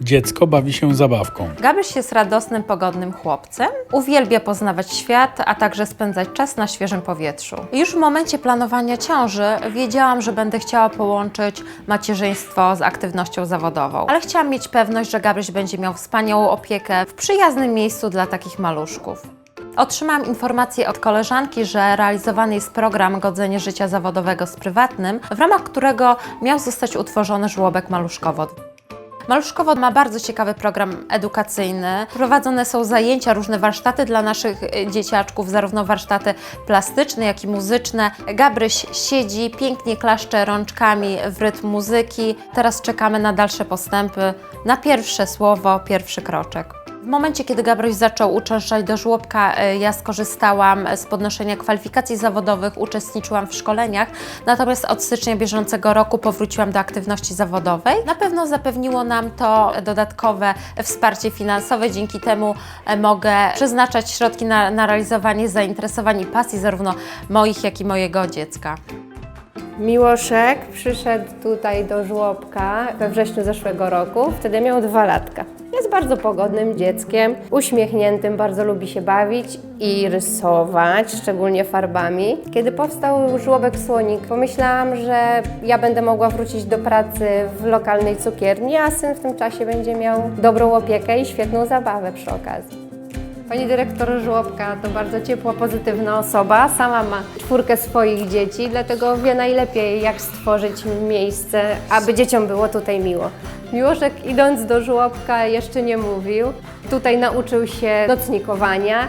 Dziecko bawi się zabawką. Gabryś jest radosnym, pogodnym chłopcem. Uwielbia poznawać świat, a także spędzać czas na świeżym powietrzu. Już w momencie planowania ciąży wiedziałam, że będę chciała połączyć macierzyństwo z aktywnością zawodową. Ale chciałam mieć pewność, że Gabryś będzie miał wspaniałą opiekę w przyjaznym miejscu dla takich maluszków. Otrzymałam informację od koleżanki, że realizowany jest program Godzenie Życia Zawodowego z Prywatnym, w ramach którego miał zostać utworzony żłobek Maluszkowo. Maluszkowo ma bardzo ciekawy program edukacyjny. Prowadzone są zajęcia, różne warsztaty dla naszych y, dzieciaczków, zarówno warsztaty plastyczne, jak i muzyczne. Gabryś siedzi, pięknie klaszcze rączkami w rytm muzyki. Teraz czekamy na dalsze postępy, na pierwsze słowo, pierwszy kroczek. W momencie, kiedy Gabryś zaczął uczęszczać do żłobka, y, ja skorzystałam z podnoszenia kwalifikacji zawodowych, uczestniczyłam w szkoleniach, natomiast od stycznia bieżącego roku powróciłam do aktywności zawodowej. Na pewno zapewniło nam to dodatkowe wsparcie finansowe, dzięki temu e, mogę przeznaczać środki na, na realizowanie zainteresowań i pasji zarówno moich, jak i mojego dziecka. Miłoszek przyszedł tutaj do żłobka we wrześniu zeszłego roku, wtedy miał dwa latka. Jest bardzo pogodnym dzieckiem, uśmiechniętym, bardzo lubi się bawić i rysować, szczególnie farbami. Kiedy powstał żłobek Słonik, pomyślałam, że ja będę mogła wrócić do pracy w lokalnej cukierni, a syn w tym czasie będzie miał dobrą opiekę i świetną zabawę przy okazji. Pani dyrektor żłobka to bardzo ciepła, pozytywna osoba. Sama ma czwórkę swoich dzieci, dlatego wie najlepiej, jak stworzyć miejsce, aby dzieciom było tutaj miło. Miłoszek idąc do żłobka jeszcze nie mówił. Tutaj nauczył się nocnikowania,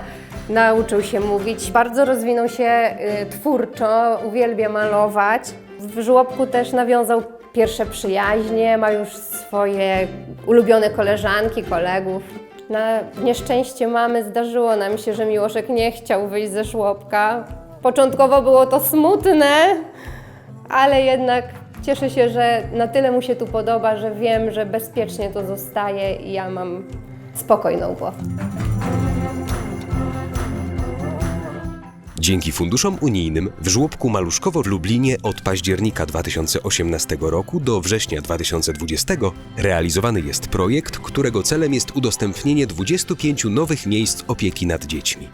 nauczył się mówić. Bardzo rozwinął się y, twórczo, uwielbia malować. W żłobku też nawiązał pierwsze przyjaźnie, ma już swoje ulubione koleżanki, kolegów. Na nieszczęście mamy zdarzyło nam się, że Miłoszek nie chciał wyjść ze żłobka. Początkowo było to smutne, ale jednak cieszę się, że na tyle mu się tu podoba, że wiem, że bezpiecznie to zostaje i ja mam spokojną głowę. Dzięki funduszom unijnym w żłobku Maluszkowo w Lublinie od października 2018 roku do września 2020 realizowany jest projekt, którego celem jest udostępnienie 25 nowych miejsc opieki nad dziećmi.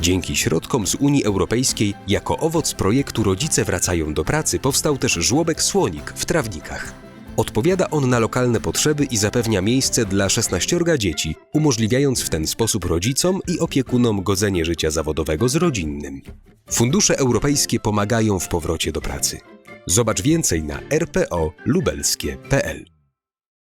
Dzięki środkom z Unii Europejskiej jako owoc projektu Rodzice wracają do pracy powstał też żłobek Słonik w Trawnikach. Odpowiada on na lokalne potrzeby i zapewnia miejsce dla 16 dzieci, umożliwiając w ten sposób rodzicom i opiekunom godzenie życia zawodowego z rodzinnym. Fundusze europejskie pomagają w powrocie do pracy. Zobacz więcej na rpo lubelskie.pl.